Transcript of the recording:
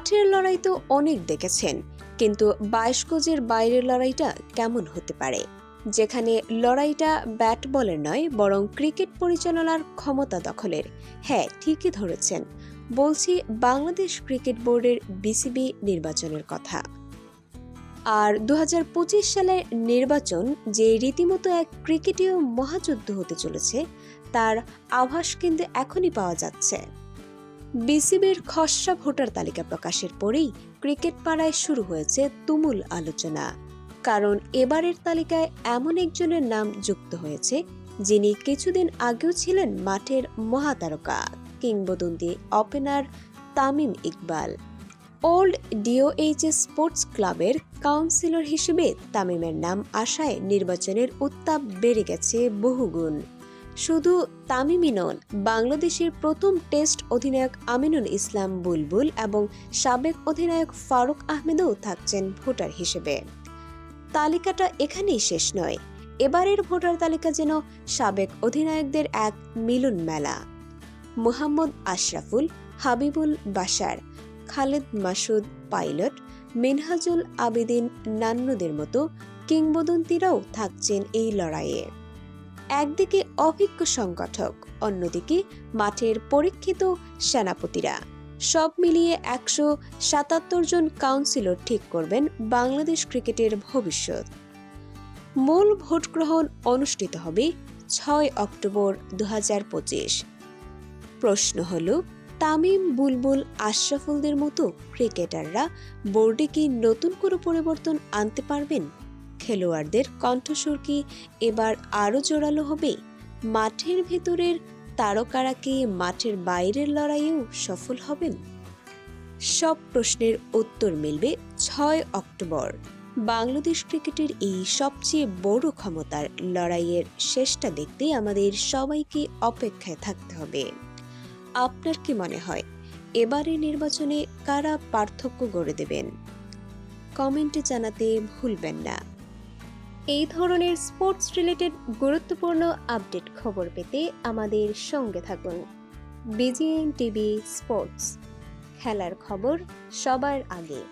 মাঠের লড়াই তো অনেক দেখেছেন, কিন্তু বাইশ গজের বাইরের লড়াইটা কেমন হতে পারে? যেখানে লড়াইটা ব্যাট বলের নয়, বরং ক্রিকেট পরিচালনার ক্ষমতা দখলের। হ্যাঁ ঠিকই ধরেছেন। বলছি বাংলাদেশ ক্রিকেট বোর্ডের বিসিবি নির্বাচনের কথা। আর দু হাজার পঁচিশ সালের নির্বাচন যে রীতিমতো এক ক্রিকেটীয় মহাযুদ্ধ হতে চলেছে, তার আভাস কিন্তু এখনই পাওয়া যাচ্ছে। বিসিবির খসড়া ভোটার তালিকা প্রকাশের পরেই ক্রিকেট পাড়ায় শুরু হয়েছে তুমুল আলোচনা। কারণ এবারের তালিকায় এমন একজনের নাম যুক্ত হয়েছে, যিনি কিছুদিন আগেও ছিলেন মাঠের মহাতারকা, কিংবদন্তি opener Tamim Iqbal. Old DOHS sports ক্লাবের কাউন্সিলর হিসেবে তামিমের নাম আসায় নির্বাচনের উত্তাপ বেড়ে গেছে বহুগুণ। শুধু তামিমই নন, বাংলাদেশের প্রথম টেস্ট অধিনায়ক আমিনুল ইসলাম বুলবুল এবং সাবেক অধিনায়ক ফারুক আহমেদও থাকছেন ভোটার হিসেবে। তালিকাটা এখানেই শেষ নয়, এবারের ভোটার তালিকা যেন সাবেক অধিনায়কদের এক মিলন মেলা। মোহাম্মদ আশরাফুল, হাবিবুল বাশার, খালেদ মাসুদ পাইলট, মিনহাজুল আবেদিন নান্নুদের মতো কিংবদন্তিরাও থাকছেন এই লড়াইয়ে। একদিকে অভিজ্ঞ সংগঠক, অন্যদিকে মাঠের পরীক্ষিত সেনাপতিরা। সব মিলিয়ে একশো সাতাত্তর জন কাউন্সিলর ঠিক করবেন বাংলাদেশ ক্রিকেটের ভবিষ্যৎ। মূল ভোট গ্রহণ অনুষ্ঠিত হবে ছয় অক্টোবর দু হাজার পঁচিশ। প্রশ্ন হল, তামিম বুলবুল আশরাফুলদের মতো ক্রিকেটাররা বোর্ডে কি নতুন কোনো পরিবর্তন আনতে পারবেন? খেলোয়াড়দের কণ্ঠস্বর কি এবার আরও জোরালো হবে? মাঠের ভেতরের তারকারা কি মাঠের বাইরের লড়াইয়েও সফল হবেন? সব প্রশ্নের উত্তর মিলবে ছয় অক্টোবর। বাংলাদেশ ক্রিকেটের এই সবচেয়ে বড় ক্ষমতার লড়াইয়ের শেষটা দেখতে আমাদের সবাইকে অপেক্ষায় থাকতে হবে। আপনার কি মনে হয় এবারে নির্বাচনে কারা পার্থক্য গড়ে দেবেন? কমেন্টে জানাতে ভুলবেন না। এই ধরনের স্পোর্টস রিলেটেড গুরুত্বপূর্ণ আপডেট খবর পেতে আমাদের সঙ্গে থাকুন। বিজিএন টিভি স্পোর্টস খেলার খবর সবার আগে।